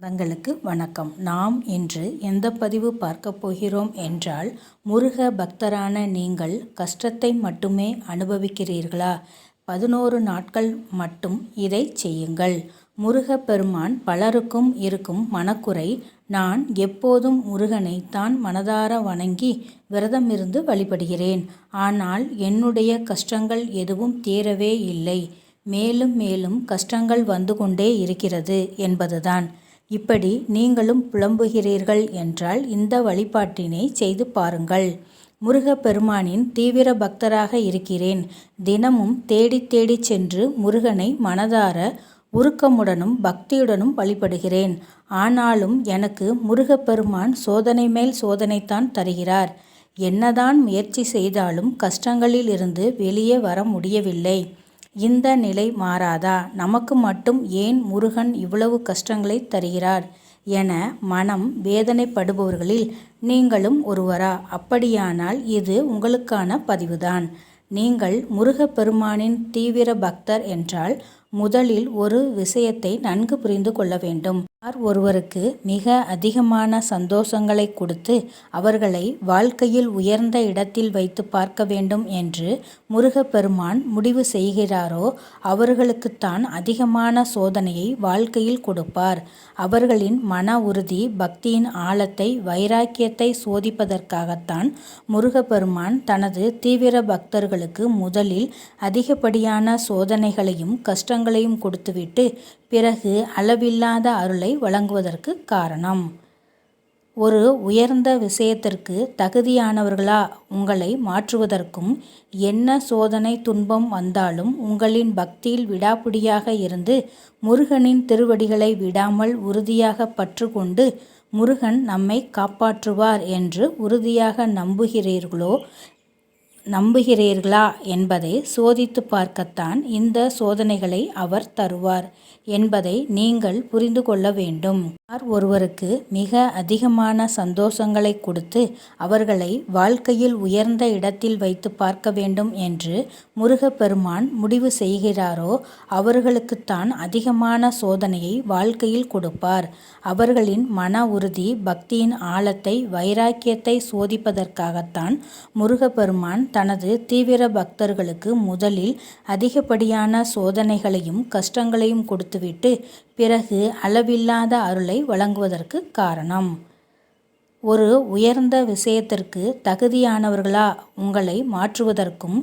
தங்களுக்கு வணக்கம். நாம் இன்று எந்த பதிவு பார்க்க போகிறோம் என்றால் முருக பக்தரான நீங்கள் கஷ்டத்தை மட்டுமே அனுபவிக்கிறீர்களா? பதினோரு நாட்கள் மட்டும் இதை செய்யுங்கள். முருக பெருமான் பலருக்கும் இருக்கும் மனக்குறை நான் எப்போதும் முருகனை தான் மனதார வணங்கி விரதமிருந்து வழிபடுகிறேன். ஆனால் என்னுடைய கஷ்டங்கள் எதுவும் தீரவே இல்லை. மேலும் மேலும் கஷ்டங்கள் வந்து கொண்டே இருக்கிறது என்பதுதான். இப்படி நீங்களும் புலம்புகிறீர்கள் என்றால் இந்த வழிபாட்டினை செய்து பாருங்கள். முருகப்பெருமானின் தீவிர பக்தராக இருக்கிறேன். தினமும் தேடி தேடி சென்று முருகனை மனதார உருக்கமுடனும் பக்தியுடனும் வழிபடுகிறேன். ஆனாலும் எனக்கு முருகப்பெருமான் சோதனை மேல் சோதனைத்தான் தருகிறார். என்னதான் முயற்சி செய்தாலும் கஷ்டங்களில் இருந்து வெளியே வர முடியவில்லை. இந்த நிலை மாறாதா? நமக்கு மட்டும் ஏன் முருகன் இவ்வளவு கஷ்டங்களை தருகிறார்? என மனம் வேதனைப்படுபவர்களில் நீங்களும் ஒருவரா? அப்படியானால் இது உங்களுக்கான பதிவுதான். நீங்கள் முருகப்பெருமானின் தீவிர பக்தர் என்றால் முதலில் ஒரு விஷயத்தை நன்கு புரிந்து கொள்ள வேண்டும். யார் ஒருவருக்கு மிக அதிகமான சந்தோஷங்களை கொடுத்து அவர்களை வாழ்க்கையில் உயர்ந்த இடத்தில் வைத்து பார்க்க வேண்டும் என்று முருகப்பெருமான் முடிவு செய்கிறாரோ அவர்களுக்குத்தான் அதிகமான சோதனையை வாழ்க்கையில் கொடுப்பார். அவர்களின் மன உறுதி பக்தியின் ஆழத்தை வைராக்கியத்தை சோதிப்பதற்காகத்தான் முருகப்பெருமான் தனது தீவிர பக்தர்களுக்கு முதலில் அதிகப்படியான சோதனைகளையும் கஷ்டங்களையும் கொடுத்துவிட்டு பிறகு அளவில்லாத அருளை வழங்குவதற்கு காரணம். ஒரு உயர்ந்த விஷயத்திற்கு தகுதியானவர்களா உங்களை மாற்றுவதற்கும் என்ன சோதனை துன்பம் வந்தாலும் உங்களின் பக்தியில் விடாப்பிடியாக இருந்து முருகனின் திருவடிகளை விடாமல் உறுதியாக பற்று கொண்டு முருகன் நம்மை காப்பாற்றுவார் என்று உறுதியாக நம்புகிறீர்களோ நம்புகிறீர்களா என்பதை சோதித்து பார்க்கத்தான் இந்த சோதனைகளை அவர் தருவார் என்பதை நீங்கள் புரிந்து கொள்ள வேண்டும். யார் ஒருவருக்கு மிக அதிகமான சந்தோஷங்களை கொடுத்து அவர்களை வாழ்க்கையில் உயர்ந்த இடத்தில் வைத்து பார்க்க வேண்டும் என்று முருகப்பெருமான் முடிவு செய்கிறாரோ அவர்களுக்குத்தான் அதிகமான சோதனையை வாழ்க்கையில் கொடுப்பார். அவர்களின் மன உறுதி பக்தியின் ஆழத்தை வைராக்கியத்தை சோதிப்பதற்காகத்தான் முருகப்பெருமான் தனது தீவிர பக்தர்களுக்கு முதலில் அதிகப்படியான சோதனைகளையும் கஷ்டங்களையும் கொடுத்துவிட்டு பிறகு அளவில்லாத அருளை வழங்குவதற்கு காரணம். ஒரு உயர்ந்த விஷயத்திற்கு தகுதியானவர்களா உங்களை மாற்றுவதற்கும்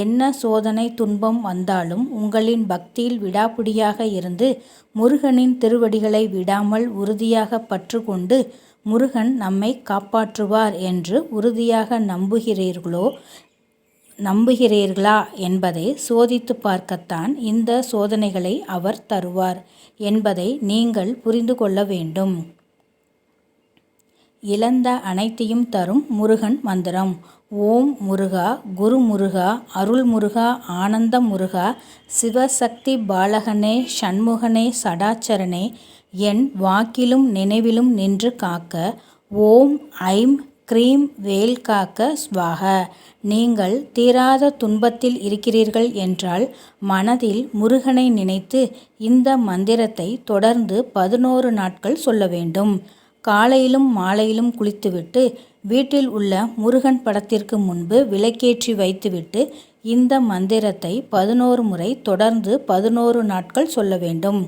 என்ன சோதனை துன்பம் வந்தாலும் உங்களின் பக்தியில் விடாப்பிடியாக இருந்து முருகனின் திருவடிகளை விடாமல் உறுதியாக பற்றுக்கொண்டு முருகன் நம்மை காப்பாற்றுவார் என்று உறுதியாக நம்புகிறீர்களோ நம்புகிறீர்களா என்பதை சோதித்து பார்க்கத்தான் இந்த சோதனைகளை அவர் தருவார் என்பதை நீங்கள் புரிந்து கொள்ள வேண்டும். இழந்த அனைத்தையும் தரும் முருகன் மந்திரம். ஓம் முருகா குரு முருகா அருள் முருகா ஆனந்த முருகா சிவசக்தி பாலகனே சண்முகனே சடாச்சரனே என் வாக்கிலும் நினைவிலும் நின்று காக்க ஓம் ஐம் க்ரீம் வேல் காக்க ஸ்வாக நீங்கள் தீராத துன்பத்தில் இருக்கிறீர்கள் என்றால் மனதில் முருகனை நினைத்து இந்த மந்திரத்தை தொடர்ந்து பதினோரு நாட்கள் சொல்ல வேண்டும். காலையிலும் மாலையிலும் குளித்துவிட்டு வீட்டில் உள்ள முருகன் படத்திற்கு முன்பு விளக்கேற்றி வைத்துவிட்டு இந்த மந்திரத்தை பதினோரு முறை தொடர்ந்து பதினோரு நாட்கள் சொல்ல வேண்டும்.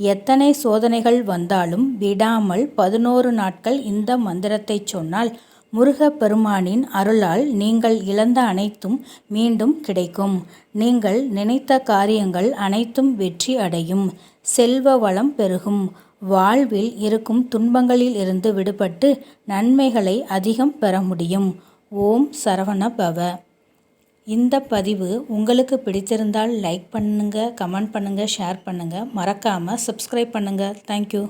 எத்தனை சோதனைகள் வந்தாலும் விடாமல் பதினோரு நாட்கள் இந்த மந்திரத்தை சொன்னால் முருகப்பெருமானின் அருளால் நீங்கள் இழந்த அனைத்தும் மீண்டும் கிடைக்கும். நீங்கள் நினைத்த காரியங்கள் அனைத்தும் வெற்றி அடையும். செல்வ வளம் பெருகும். வாழ்வில் இருக்கும் துன்பங்களில் இருந்து விடுபட்டு நன்மைகளை அதிகம் பெற முடியும். ஓம் சரவண பவ இந்த பதிவு உங்களுக்கு பிடித்திருந்தால் லைக் பண்ணுங்கள் கமெண்ட் பண்ணுங்கள் ஷேர் பண்ணுங்கள் மறக்காமல் சப்ஸ்கிரைப் பண்ணுங்கள் தேங்க்யூ